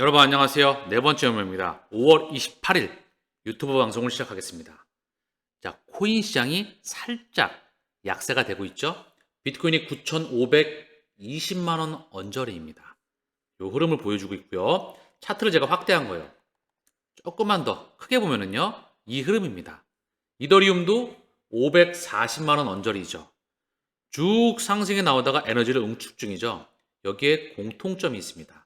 여러분 안녕하세요. 네 번째 영입니다 5월 28일 유튜브 방송을 시작하겠습니다. 자, 코인 시장이 살짝 약세가 되고 있죠. 비트코인이 9,520만 원 언저리입니다. 요 흐름을 보여주고 있고요. 차트를 제가 확대한 거예요. 조금만 더 크게 보면은요. 이 흐름입니다. 이더리움도 540만 원 언저리죠. 쭉 상승해 나오다가 에너지를 응축 중이죠. 여기에 공통점이 있습니다.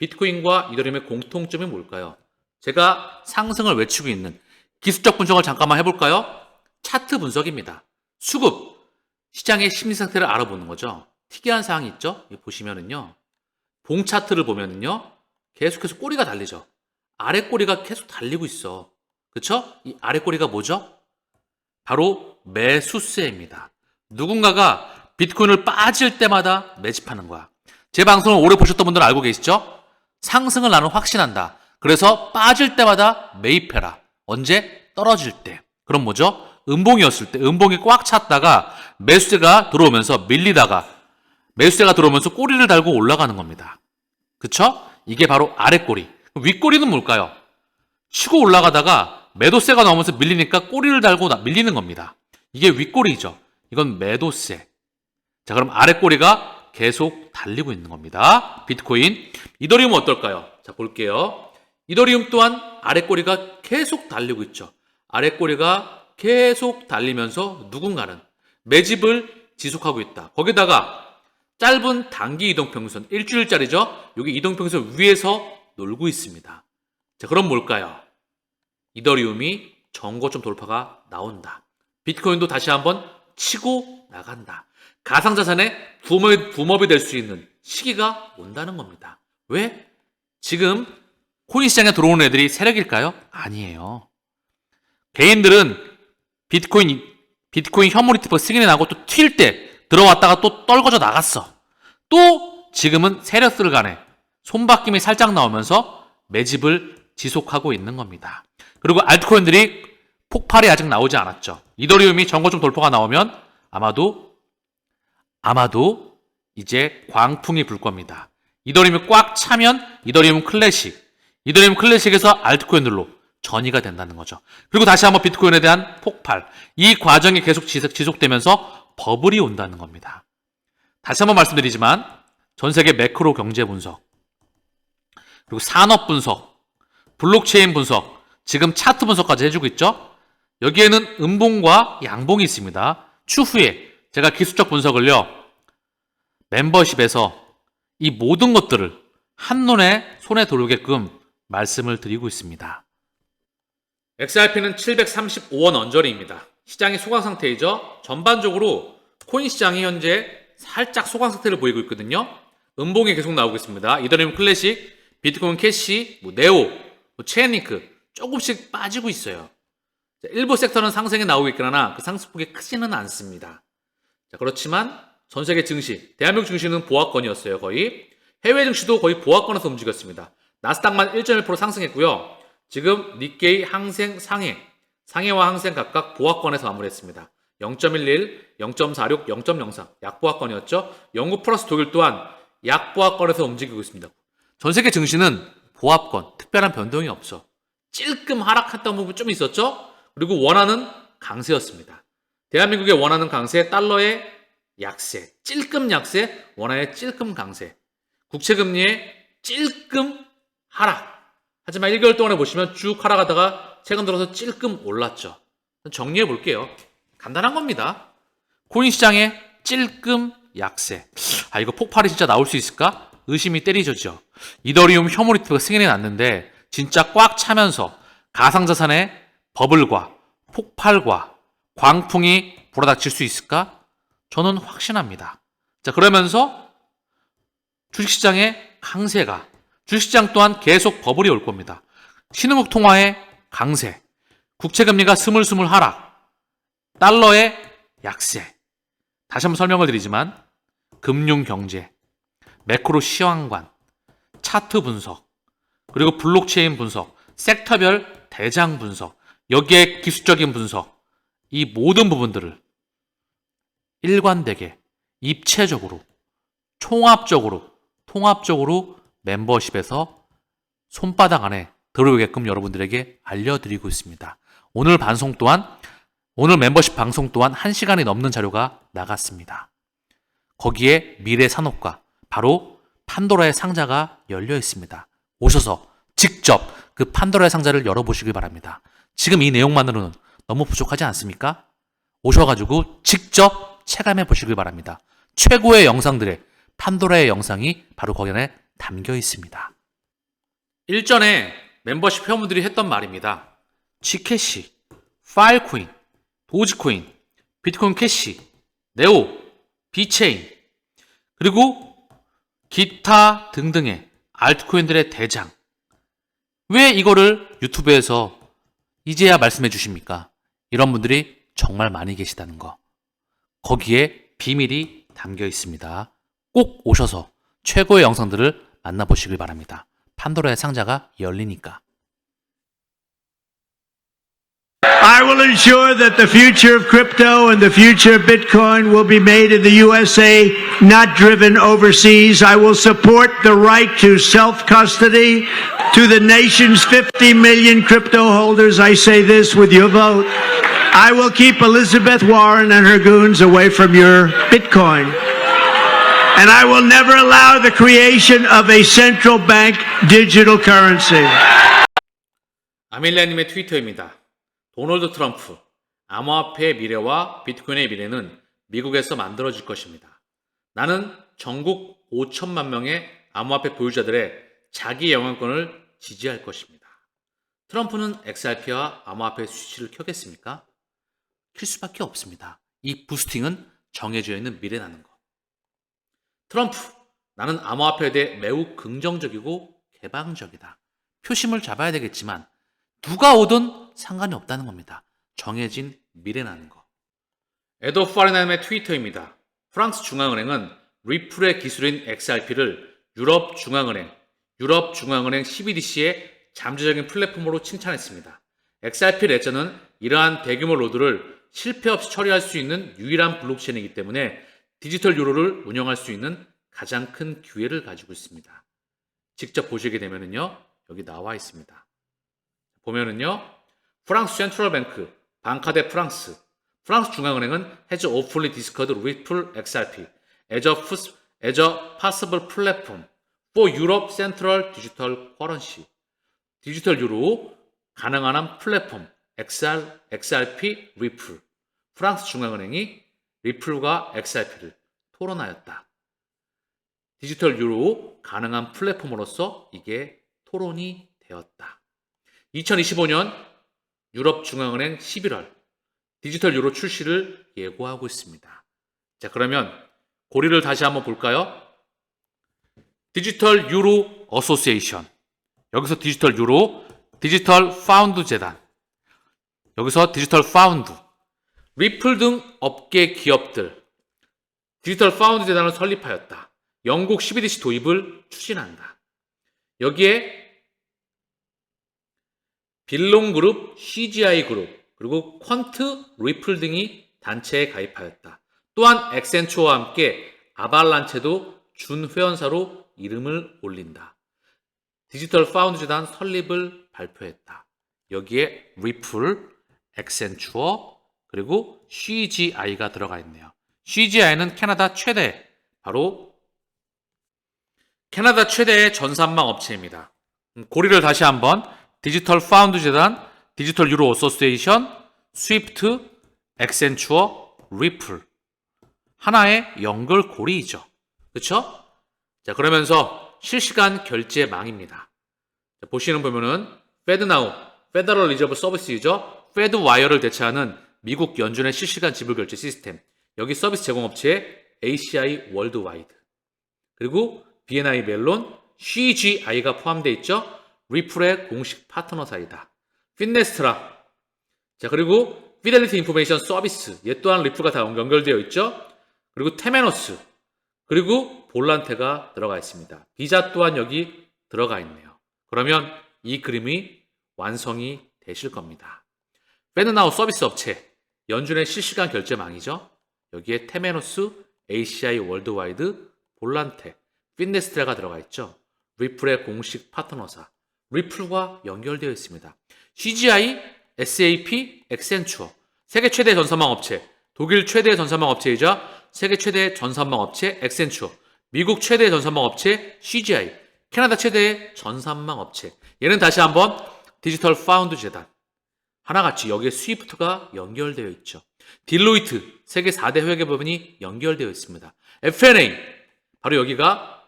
비트코인과 이더리움의 공통점이 뭘까요? 제가 상승을 외치고 있는 기술적 분석을 잠깐만 해볼까요? 차트 분석입니다. 수급, 시장의 심리 상태를 알아보는 거죠. 특이한 사항이 있죠? 보시면은요. 봉 차트를 보면은요. 계속해서 꼬리가 달리죠. 아래 꼬리가 계속 달리고 있어. 그쵸? 이 아래 꼬리가 뭐죠? 바로 매수세입니다. 누군가가 비트코인을 빠질 때마다 매집하는 거야. 제 방송을 오래 보셨던 분들은 알고 계시죠? 상승을 나는 확신한다. 그래서 빠질 때마다 매입해라. 언제? 떨어질 때. 그럼 뭐죠? 음봉이었을 때, 음봉이 꽉 찼다가 매수세가 들어오면서 밀리다가 매수세가 들어오면서 꼬리를 달고 올라가는 겁니다. 그쵸? 이게 바로 아랫꼬리. 윗꼬리는 뭘까요? 치고 올라가다가 매도세가 나오면서 밀리니까 꼬리를 달고 나- 밀리는 겁니다. 이게 윗꼬리죠. 이건 매도세. 자, 그럼 아랫꼬리가 계속 달리고 있는 겁니다. 비트코인. 이더리움은 어떨까요? 자, 볼게요. 이더리움 또한 아랫꼬리가 계속 달리고 있죠. 아랫꼬리가 계속 달리면서 누군가는 매집을 지속하고 있다. 거기다가 짧은 단기 이동평선, 일주일짜리죠? 여기 이동평선 위에서 놀고 있습니다. 자, 그럼 뭘까요? 이더리움이 정고점 돌파가 나온다. 비트코인도 다시 한번 치고 나간다. 가상자산의 붐업이, 붐업이 될 수 있는 시기가 온다는 겁니다. 왜? 지금 코인 시장에 들어오는 애들이 세력일까요? 아니에요. 개인들은 비트코인, 비트코인 혐오 리트버 승인이 나고 또 튈 때 들어왔다가 또 떨궈져 나갔어. 또 지금은 세력들 간에 손바뀜이 살짝 나오면서 매집을 지속하고 있는 겁니다. 그리고 알트코인들이 폭발이 아직 나오지 않았죠. 이더리움이 정거점 돌파가 나오면 아마도 아마도 이제 광풍이 불 겁니다. 이더리움이 꽉 차면 이더리움 클래식, 이더리움 클래식에서 알트코인들로 전이가 된다는 거죠. 그리고 다시 한번 비트코인에 대한 폭발, 이 과정이 계속 지속, 지속 되면서 버블이 온다는 겁니다. 다시 한번 말씀드리지만 전 세계 매크로 경제 분석, 그리고 산업 분석, 블록체인 분석, 지금 차트 분석까지 해주고 있죠. 여기에는 음봉과 양봉이 있습니다. 추후에 제가 기술적 분석을요, 멤버십에서 이 모든 것들을 한눈에 손에 들어오게끔 말씀을 드리고 있습니다. XRP는 735원 언저리입니다. 시장이 소강 상태이죠. 전반적으로 코인 시장이 현재 살짝 소강 상태를 보이고 있거든요. 음봉이 계속 나오고 있습니다. 이더리움 클래식, 비트코인 캐시, 뭐 네오, 뭐 체인링크 조금씩 빠지고 있어요. 자, 일부 섹터는 상승에 나오고 있거나 그 상승폭이 크지는 않습니다. 자, 그렇지만 전 세계 증시, 대한민국 증시는 보합권이었어요, 거의. 해외 증시도 거의 보합권에서 움직였습니다. 나스닥만 1.1% 상승했고요. 지금 니케이 항생 상해, 상해와 항생 각각 보합권에서 마무리했습니다. 0.11, 0.46, 0.03 약보합권이었죠. 영국 플러스 독일 또한 약보합권에서 움직이고 있습니다. 전 세계 증시는 보합권, 특별한 변동이 없어. 찔끔 하락했던 부분 좀 있었죠. 그리고 원화는 강세였습니다. 대한민국의 원하는 강세, 달러의 약세, 찔끔 약세, 원화의 찔끔 강세, 국채금리의 찔끔 하락. 하지만 1개월 동안에 보시면 쭉 하락하다가 최근 들어서 찔끔 올랐죠. 정리해 볼게요. 간단한 겁니다. 코인 시장의 찔끔 약세. 아, 이거 폭발이 진짜 나올 수 있을까? 의심이 때리죠. 이더리움 혐오리트가 승인이 났는데 진짜 꽉 차면서 가상자산의 버블과 폭발과 광풍이 불어닥칠 수 있을까? 저는 확신합니다. 자, 그러면서 주식시장의 강세가, 주식시장 또한 계속 버블이 올 겁니다. 신흥국 통화의 강세, 국채금리가 스물스물 하락, 달러의 약세. 다시 한번 설명을 드리지만, 금융경제, 매크로 시황관, 차트 분석, 그리고 블록체인 분석, 섹터별 대장 분석, 여기에 기술적인 분석, 이 모든 부분들을 일관되게, 입체적으로, 총합적으로, 통합적으로 멤버십에서 손바닥 안에 들어오게끔 여러분들에게 알려드리고 있습니다. 오늘 방송 또한 오늘 멤버십 방송 또한 1시간이 넘는 자료가 나갔습니다. 거기에 미래 산업과 바로 판도라의 상자가 열려 있습니다. 오셔서 직접 그 판도라의 상자를 열어보시길 바랍니다. 지금 이 내용만으로는 너무 부족하지 않습니까? 오셔가지고 직접 체감해 보시길 바랍니다. 최고의 영상들의 판도라의 영상이 바로 거기 안에 담겨 있습니다. 일전에 멤버십 회원분들이 했던 말입니다. G캐시, 파일코인, 도지코인, 비트코인 캐시, 네오, 비체인, 그리고 기타 등등의 알트코인들의 대장. 왜 이거를 유튜브에서 이제야 말씀해 주십니까? 이런 분들이 정말 많이 계시다는 거. 거기에 비밀이 담겨 있습니다. 꼭 오셔서 최고의 영상들을 만나보시길 바랍니다. 판도라의 상자가 열리니까. I will ensure that the future of crypto and the future of Bitcoin will be made in the USA, not driven overseas. I will support the right to self custody to the nation's 50 million crypto holders. I say this with your vote. I will keep Elizabeth Warren and her goons away from your Bitcoin. And I will never allow the creation of a central bank digital currency. 아밀리아님의 트위터입니다. 도널드 트럼프, 암호화폐의 미래와 비트코인의 미래는 미국에서 만들어질 것입니다. 나는 전국 5천만 명의 암호화폐 보유자들의 자기 영향권을 지지할 것입니다. 트럼프는 XRP와 암호화폐 수치를 켜겠습니까? 킬 수밖에 없습니다. 이 부스팅은 정해져 있는 미래라는 것. 트럼프, 나는 암호화폐에 대해 매우 긍정적이고 개방적이다. 표심을 잡아야 되겠지만 누가 오든 상관이 없다는 겁니다. 정해진 미래라는 거. 에도 파리나임의 트위터입니다. 프랑스 중앙은행은 리플의 기술인 XRP를 유럽 중앙은행, 유럽 중앙은행 CBDC의 잠재적인 플랫폼으로 칭찬했습니다. XRP 레저는 이러한 대규모 로드를 실패 없이 처리할 수 있는 유일한 블록체인이기 때문에 디지털 유로를 운영할 수 있는 가장 큰 기회를 가지고 있습니다. 직접 보시게 되면요. 여기 나와 있습니다. 보면은요. 프랑스 센트럴 뱅크, 방카데 프랑스, 프랑스 중앙은행은 has awfully discovered Ripple XRP fus- as a possible platform for Europe Central Digital Currency. 디지털 유로 가능한 한 플랫폼 XR, XRP 리플. 프랑스 중앙은행이 리플과 XRP를 토론하였다. 디지털 유로 가능한 플랫폼으로서 이게 토론이 되었다. 2025년 유럽 중앙은행 11월 디지털 유로 출시를 예고하고 있습니다. 자, 그러면 고리를 다시 한번 볼까요? 디지털 유로 어소시에이션. 여기서 디지털 유로, 디지털 파운드 재단. 여기서 디지털 파운드. 리플 등 업계 기업들. 디지털 파운드 재단을 설립하였다. 영국 CBDC 도입을 추진한다. 여기에 빌롱 그룹, CGI 그룹, 그리고 퀀트, 리플 등이 단체에 가입하였다. 또한 엑센추어와 함께 아발란체도 준회원사로 이름을 올린다. 디지털 파운드 재단 설립을 발표했다. 여기에 리플, 엑센추어, 그리고 CGI가 들어가 있네요. CGI는 캐나다 최대, 바로 캐나다 최대의 전산망 업체입니다. 음, 고리를 다시 한번 디지털 파운드 재단, 디지털 유로 어소시에이션, 스위프트, 엑센추어, 리플 하나의 연결 고리이죠. 그렇죠? 자 그러면서 실시간 결제망입니다. 자, 보시는 보면은 페드나우, 페더럴 리저브 서비스이죠. 페드 와이어를 대체하는 미국 연준의 실시간 지불 결제 시스템. 여기 서비스 제공 업체 ACI 월드와이드. 그리고 BNI 멜론, CGI가 포함되어 있죠. 리플의 공식 파트너 사이다. 핀네스트라. 자, 그리고 피델리티 인포메이션 서비스. 얘 또한 리플과 다 연결되어 있죠. 그리고 테메노스. 그리고 볼란테가 들어가 있습니다. 비자 또한 여기 들어가 있네요. 그러면 이 그림이 완성이 되실 겁니다. 페드나우 서비스 업체. 연준의 실시간 결제망이죠. 여기에 테메노스, ACI 월드와이드, 볼란테, 핀네스트라가 들어가 있죠. 리플의 공식 파트너사. 리플과 연결되어 있습니다. CGI, SAP, 엑센추어. 세계 최대 전산망 업체. 독일 최대 전산망 업체이자 세계 최대 전산망 업체 엑센추어. 미국 최대 전산망 업체 CGI. 캐나다 최대 전산망 업체. 얘는 다시 한번 디지털 파운드 재단. 하나같이 여기에 스위프트가 연결되어 있죠. 딜로이트 세계 4대 회계법인이 연결되어 있습니다. FNA 바로 여기가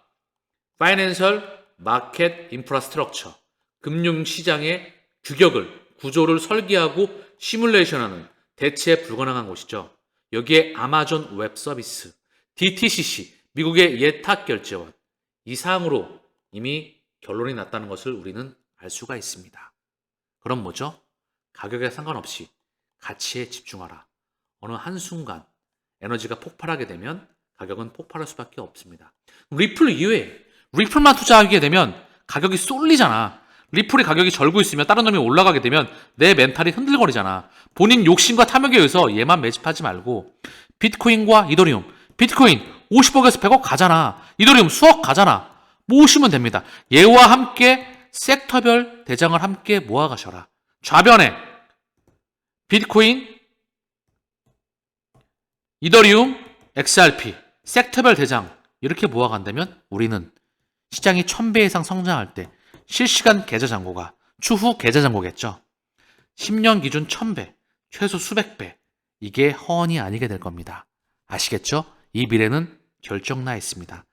Financial Market Infrastructure 금융 시장의 규격을 구조를 설계하고 시뮬레이션하는 대체 불가능한 곳이죠. 여기에 아마존 웹 서비스, DTCC 미국의 예탁 결제원 이상으로 이미 결론이 났다는 것을 우리는 알 수가 있습니다. 그럼 뭐죠? 가격에 상관없이 가치에 집중하라. 어느 한순간 에너지가 폭발하게 되면 가격은 폭발할 수밖에 없습니다. 리플 이외에 리플만 투자하게 되면 가격이 쏠리잖아. 리플이 가격이 절고 있으면 다른 놈이 올라가게 되면 내 멘탈이 흔들거리잖아. 본인 욕심과 탐욕에 의해서 얘만 매집하지 말고 비트코인과 이더리움. 비트코인 50억에서 100억 가잖아. 이더리움 수억 가잖아. 모으시면 됩니다. 얘와 함께 섹터별 대장을 함께 모아가셔라. 좌변에 비트코인, 이더리움, XRP, 섹터별 대장 이렇게 모아간다면 우리는 시장이 1000배 이상 성장할 때 실시간 계좌 잔고가 추후 계좌 잔고겠죠. 10년 기준 1000배, 최소 수백 배. 이게 허언이 아니게 될 겁니다. 아시겠죠? 이 미래는 결정나 있습니다.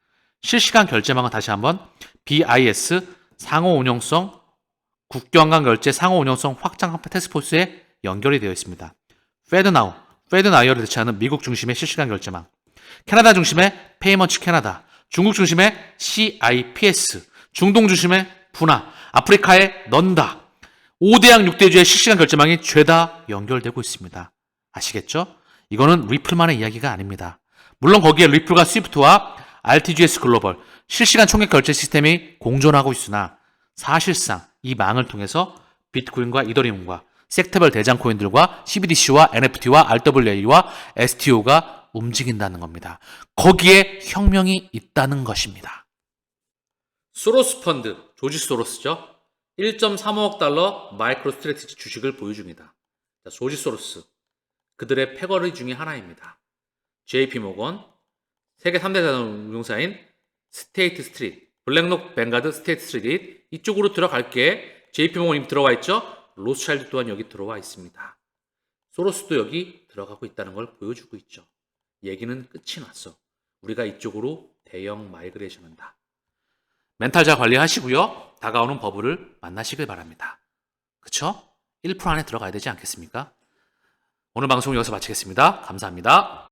실시간 결제망은 다시 한번 BIS 상호 운용성 국경간 결제 상호 운용성 확장 테스포스에 연결이 되어 있습니다. 페드나우, 페드나이어를 대체하는 미국 중심의 실시간 결제망, 캐나다 중심의 페이먼츠 캐나다, 중국 중심의 CIPS, 중동 중심의 분화, 아프리카의 넌다, 5대양 6대주의 실시간 결제망이 죄다 연결되고 있습니다. 아시겠죠? 이거는 리플만의 이야기가 아닙니다. 물론 거기에 리플과 스위프트와 RTGS 글로벌 실시간 총액 결제 시스템이 공존하고 있으나 사실상 이 망을 통해서 비트코인과 이더리움과 섹터별 대장 코인들과 CBDC와 NFT와 RWA와 STO가 움직인다는 겁니다. 거기에 혁명이 있다는 것입니다. 소로스 펀드, 조지 소로스죠. 1.35억 달러 마이크로 스트레티지 주식을 보유 중이다. 자, 조지 소로스. 그들의 패거리 중에 하나입니다. JP 모건, 세계 3대 자산운용사인 스테이트 스트리트, 블랙록 뱅가드 스테이트 스트리트 이쪽으로 들어갈게 JP 모건 이미 들어와 있죠? 로스차일드 또한 여기 들어와 있습니다. 소로스도 여기 들어가고 있다는 걸 보여주고 있죠. 얘기는 끝이 났어. 우리가 이쪽으로 대형 마이그레이션 한다. 멘탈 잘 관리하시고요. 다가오는 버블을 만나시길 바랍니다. 그쵸? 1% 안에 들어가야 되지 않겠습니까? 오늘 방송 여기서 마치겠습니다. 감사합니다.